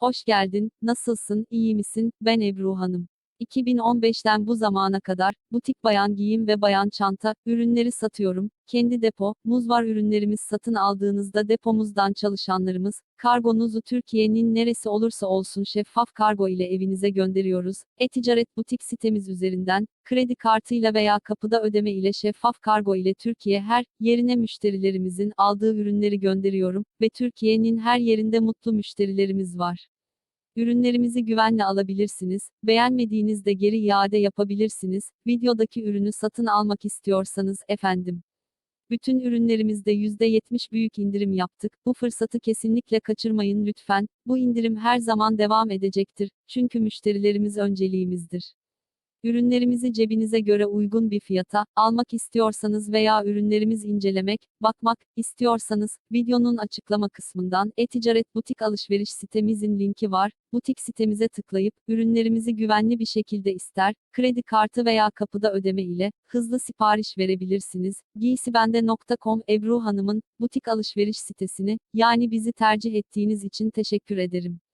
Hoş geldin, nasılsın, iyi misin? Ben Ebru Hanım. 2015'ten bu zamana kadar, butik bayan giyim ve bayan çanta, ürünleri satıyorum. Kendi depo, muz var ürünlerimiz satın aldığınızda depomuzdan çalışanlarımız, kargonuzu Türkiye'nin neresi olursa olsun şeffaf kargo ile evinize gönderiyoruz. E-ticaret butik sitemiz üzerinden, kredi kartıyla veya kapıda ödeme ile şeffaf kargo ile Türkiye her yerine müşterilerimizin aldığı ürünleri gönderiyorum ve Türkiye'nin her yerinde mutlu müşterilerimiz var. Ürünlerimizi güvenle alabilirsiniz. Beğenmediğinizde geri iade yapabilirsiniz. Videodaki ürünü satın almak istiyorsanız efendim. Bütün ürünlerimizde %70 büyük indirim yaptık. Bu fırsatı kesinlikle kaçırmayın lütfen. Bu indirim her zaman devam edecektir. Çünkü müşterilerimiz önceliğimizdir. Ürünlerimizi cebinize göre uygun bir fiyata almak istiyorsanız veya ürünlerimiz incelemek, bakmak istiyorsanız videonun açıklama kısmından e-ticaret butik alışveriş sitemizin linki var. Butik sitemize tıklayıp ürünlerimizi güvenli bir şekilde ister kredi kartı veya kapıda ödeme ile hızlı sipariş verebilirsiniz. giysibende.com Ebru Hanım'ın butik alışveriş sitesini yani bizi tercih ettiğiniz için teşekkür ederim.